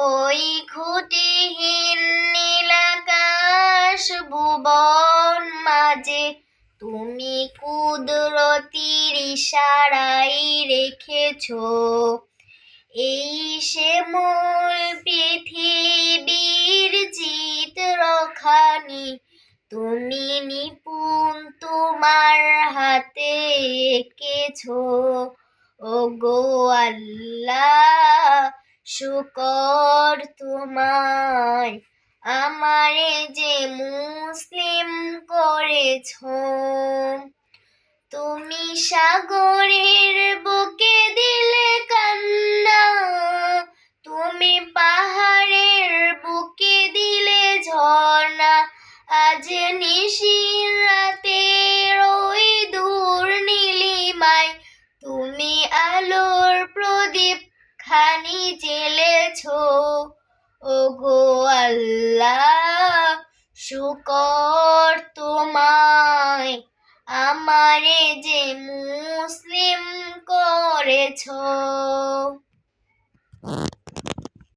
ওই খুঁটিহীন নীলাকাশ ভুবন মাঝে। তুমি কুদরতির ইশারাই রেখেছো। এই সে মূল পৃথিবীর জিত চিত্রখানি তুমি নিপুণ তোমার হাতে এঁকেছো। ও গো আল্লাহ শুকর তোমায়। আমারে যে মুসলিম করেছ, তুমি সাগরের বুকে দিলে কান্না, তুমি পাহাড়ের বুকে দিলে ঝর্ণা, আজ নিশির রাতের ওই দূর নীলিমায়, তুমি আলোর প্রদীপ খানি জেলেছ? ও গো আল্লাহ শুকর তোমায়। আমারে যে মুসলিম করেছ।